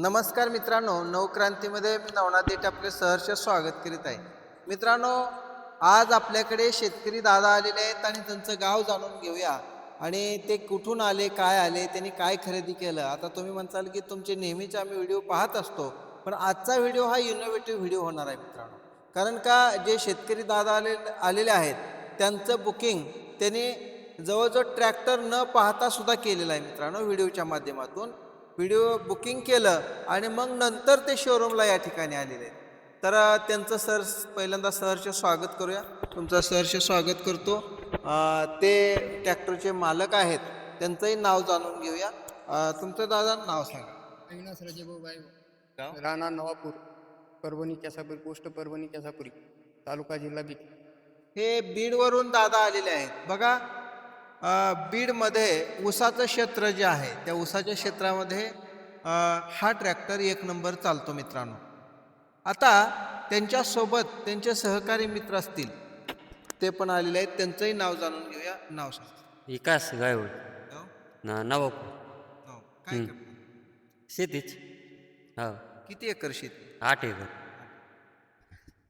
नमस्कार मित्रांनो नवक्रांतीमध्ये मी नवनाथ देठ आपले सहर्ष स्वागत करीत आहे. मित्रांनो आज आपल्याकडे शेतकरी दादा आलेले आहेत आणि त्यांचं गाव जाणून घेऊया. आणि ते कुठून आले काय आले त्यांनी काय खरेदी केलं? आता तुम्ही म्हणताल की तुमचे नेहमीचे आम्ही व्हिडिओ पाहत असतो पण आजचा व्हिडिओ हा इनोव्हेटिव्ह व्हिडिओ होणार आहे मित्रांनो. कारण का जे शेतकरी दादा आले आलेले आहेत त्यांचं बुकिंग त्यांनी जवळजवळ ट्रॅक्टर न पाहता सुद्धा केलेलं आहे मित्रांनो व्हिडिओच्या माध्यमातून. व्हिडिओ बुकिंग केलं आणि मग नंतर ते शोरूमला या ठिकाणी आलेले आहेत. तर त्यांचं सर पहिल्यांदा सहर्ष स्वागत करूया. तुमचं सहर्ष स्वागत करतो. ते ट्रॅक्टरचे मालक आहेत. त्यांचंही नाव जाणून घेऊया. तुमचं दादा नाव सांगा. अविनाश राजेभाऊ? राणा नवापूर परभणी कॅसापूर पोस्ट परभणी कॅसापुरी तालुका जिल्हा बीड. हे बीडवरून दादा आलेले आहेत. बघा बीडमध्ये ऊसाचं क्षेत्र जे आहे त्या ऊसाच्या क्षेत्रामध्ये हा ट्रॅक्टर एक नंबर चालतो मित्रांनो. आता त्यांच्यासोबत त्यांचे सहकारी मित्र असतील ते पण आलेले आहेत. त्यांचंही नाव जाणून घेऊया. नाव सांग. विकास गायवड गाव? ना नाव. काय करता? शेतीच. हो. किती एकर शेती? आठ एकर.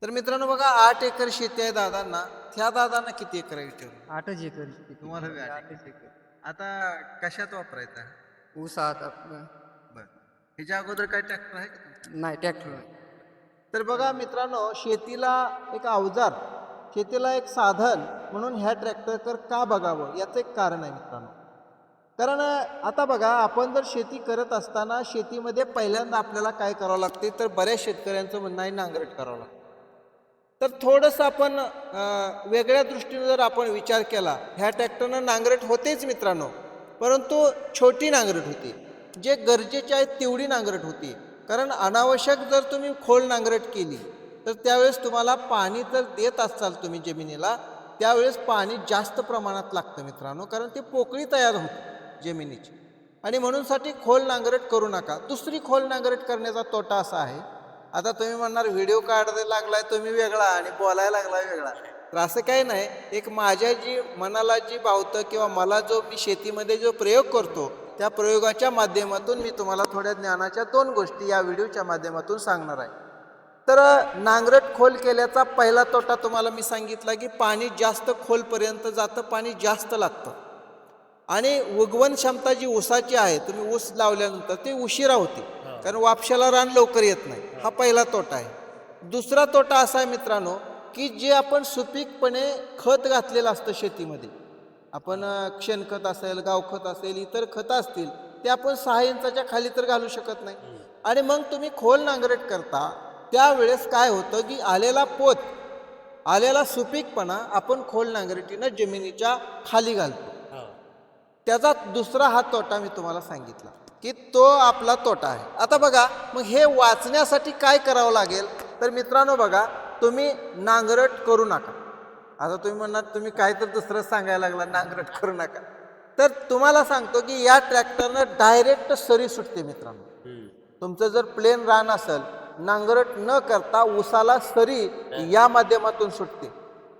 तर मित्रांनो बघा आठ एकर शेती आहे दादांना. त्या दादांना किती एकर विचारू आठच एकर तुम्हाला बी आठ एकर. आता कशात वापरायचा? ऊसात बर. ह्याच्या अगोदर काय ट्रॅक्टर आहे का तुमचा? नाही ट्रॅक्टर तर बघा मित्रांनो शेतीला एक अवजार शेतीला एक साधन म्हणून ह्या ट्रॅक्टरकर का बघावं? याचं एक कारण आहे मित्रांनो. कारण आता बघा आपण जर शेती करत असताना शेतीमध्ये पहिल्यांदा आपल्याला काय करावं लागते? तर बऱ्याच शेतकऱ्यांचं म्हणणं आहे नांगरट करावं लागतं. तर थोडंसं आपण वेगळ्या दृष्टीने जर आपण विचार केला ह्या ट्रॅक्टरनं नांगरट होतेच मित्रांनो. परंतु छोटी नांगरट होती. जे गरजेचे आहे तेवढी नांगरट होती. कारण अनावश्यक जर तुम्ही खोल नांगरट केली तर त्यावेळेस तुम्हाला पाणी जर देत असाल तुम्ही जमिनीला त्यावेळेस पाणी जास्त प्रमाणात लागतं मित्रांनो. कारण ती पोकळी तयार होते जमिनीची. आणि म्हणूनसाठी खोल नांगरट करू नका. दुसरी खोल नांगरट करण्याचा तोटा असा आहे आता तुम्ही म्हणणार व्हिडिओ काढायला लागलाय तुम्ही वेगळा आणि बोलायला लागलाय वेगळा. तर असं काही नाही. एक माझ्या जी मनाला जी भावतं किंवा मला जो मी शेतीमध्ये जो प्रयोग करतो त्या प्रयोगाच्या माध्यमातून मी तुम्हाला थोड्या ज्ञानाच्या दोन गोष्टी या व्हिडिओच्या माध्यमातून सांगणार आहे. तर नांगरट खोल केल्याचा पहिला तोटा तुम्हाला मी सांगितला की पाणी जास्त खोलपर्यंत जातं पाणी जास्त लागतं. आणि उगवण क्षमता जी ऊसाची आहे तुम्ही ऊस लावल्यानंतर ती उशिरा होते. कारण वापशाला रान लवकर येत नाही. हा पहिला तोटा आहे. दुसरा तोटा असा आहे मित्रांनो की जे आपण सुपीकपणे खत घातलेलं असतं शेतीमध्ये. आपण अं, शेणखत असेल गावखत असेल इतर खतं असतील ते आपण सहा इंचाच्या खाली तर घालू शकत नाही. आणि मग तुम्ही खोल नांगरट करता त्यावेळेस काय होतं की आलेला पोत आलेला सुपीकपणा आपण खोल नांगरटीनं जमिनीच्या खाली घालतो. त्याचा दुसरा हा तोटा मी तुम्हाला सांगितला. की तो आपला तोटा आहे. आता बघा मग हे वाचण्यासाठी काय करावं लागेल? तर मित्रांनो बघा तुम्ही नांगरट करू नका. आता तुम्ही म्हणणार तुम्ही काय तर दुसरं सांगायला लागला नांगरट करू नका. तर तुम्हाला सांगतो की या ट्रॅक्टरनं डायरेक्ट सरी सुटते मित्रांनो. तुमचं जर प्लेन रान असेल नांगरट न करता उसाला सरी या माध्यमातून सुटते.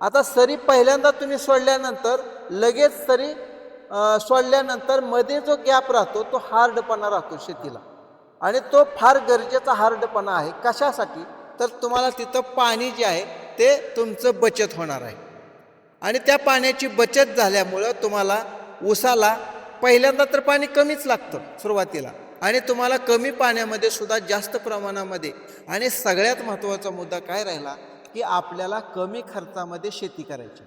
आता सरी पहिल्यांदा तुम्ही सोडल्यानंतर लगेच सरी सोडल्यानंतरमध्ये जो गॅप राहतो तो हार्डपणा राहतो शेतीला. आणि तो फार गरजेचा हार्डपणा आहे. कशासाठी? तर तुम्हाला तिथं पाणी जे आहे ते तुमचं बचत होणार आहे. आणि त्या पाण्याची बचत झाल्यामुळं तुम्हाला ऊसाला पहिल्यांदा तर पाणी कमीच लागतं सुरुवातीला. आणि तुम्हाला कमी पाण्यामध्ये सुद्धा जास्त प्रमाणामध्ये. आणि सगळ्यात महत्त्वाचा मुद्दा काय राहिला? की आपल्याला कमी खर्चामध्ये शेती करायची.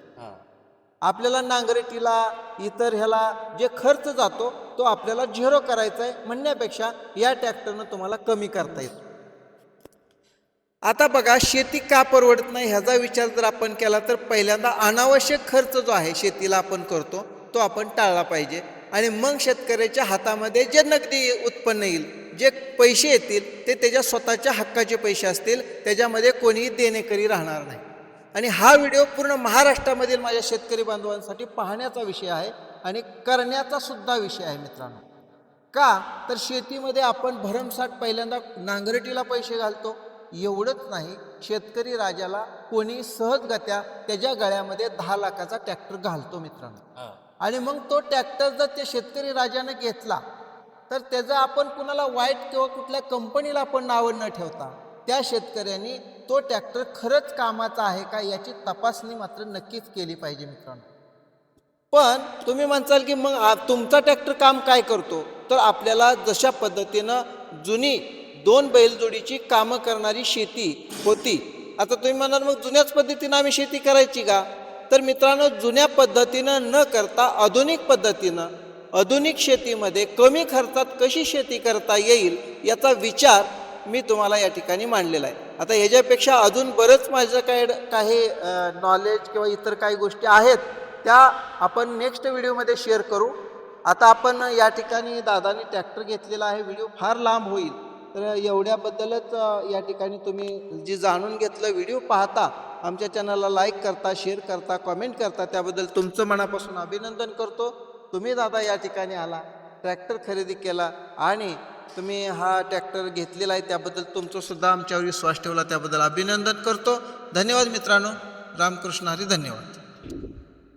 आपल्याला नांगरटीला इतर ह्याला जे खर्च जातो तो आपल्याला झिरो करायचा आहे म्हणण्यापेक्षा या ट्रॅक्टरनं तुम्हाला कमी करता येतो. आता बघा शेती का परवडत नाही ह्याचा विचार जर आपण केला तर पहिल्यांदा अनावश्यक खर्च जो आहे शेतीला आपण करतो तो आपण टाळला पाहिजे. आणि मग शेतकऱ्याच्या हातामध्ये जे नगदी उत्पन्न येईल जे पैसे येतील ते त्याच्या स्वतःच्या हक्काचे पैसे असतील त्याच्यामध्ये कोणीही देणेकरी राहणार नाही. आणि हा व्हिडिओ पूर्ण महाराष्ट्रामधील माझ्या शेतकरी बांधवांसाठी पाहण्याचा विषय आहे आणि करण्याचा सुद्धा विषय आहे मित्रांनो. का? तर शेतीमध्ये आपण भरमसाठ पहिल्यांदा नांगरटीला पैसे घालतो. एवढंच नाही शेतकरी राजाला कोणी सहजगत्या त्याच्या गळ्यामध्ये दहा लाखाचा ट्रॅक्टर घालतो मित्रांनो. आणि मग तो ट्रॅक्टर जर त्या शेतकरी राजाने घेतला तर त्याचं आपण कुणाला वाईट किंवा कुठल्या कंपनीला आपण नावं न ठेवता त्या शेतकऱ्यांनी तो ट्रॅक्टर खरंच कामाचा आहे का याची तपासणी मात्र नक्कीच केली पाहिजे मित्रांनो. पण तुम्ही म्हणसाल की मग तुमचा ट्रॅक्टर काम काय करतो? तर आपल्याला जशा पद्धतीनं जुनी दोन बैलजोडीची कामं करणारी शेती होती. आता तुम्ही म्हणाल मग जुन्याच पद्धतीनं आम्ही शेती करायची का? तर मित्रांनो जुन्या पद्धतीनं न करता आधुनिक पद्धतीनं आधुनिक शेतीमध्ये कमी खर्चात कशी शेती करता येईल याचा विचार मी तुम्हाला या ठिकाणी मांडलेला आहे. आता ह्याच्यापेक्षा अजून बरंच माझं काय काही नॉलेज किंवा इतर काही गोष्टी आहेत त्या आपण नेक्स्ट व्हिडिओमध्ये शेअर करू. आता आपण या ठिकाणी दादानी ट्रॅक्टर घेतलेला आहे व्हिडिओ फार लांब होईल. तर एवढ्याबद्दलच या ठिकाणी तुम्ही जी जाणून घेतलं व्हिडिओ पाहता आमच्या चॅनलला लाईक करता शेअर करता कॉमेंट करता त्याबद्दल तुमचं मनापासून अभिनंदन करतो. तुम्ही दादा या ठिकाणी आला ट्रॅक्टर खरेदी केला आणि तुम्ही हा ट्रॅक्टर घेतलेला आहे त्याबद्दल तुमचं सुद्धा आमच्यावर विश्वास ठेवला त्याबद्दल अभिनंदन करतो. धन्यवाद मित्रांनो. रामकृष्ण हरी धन्यवाद.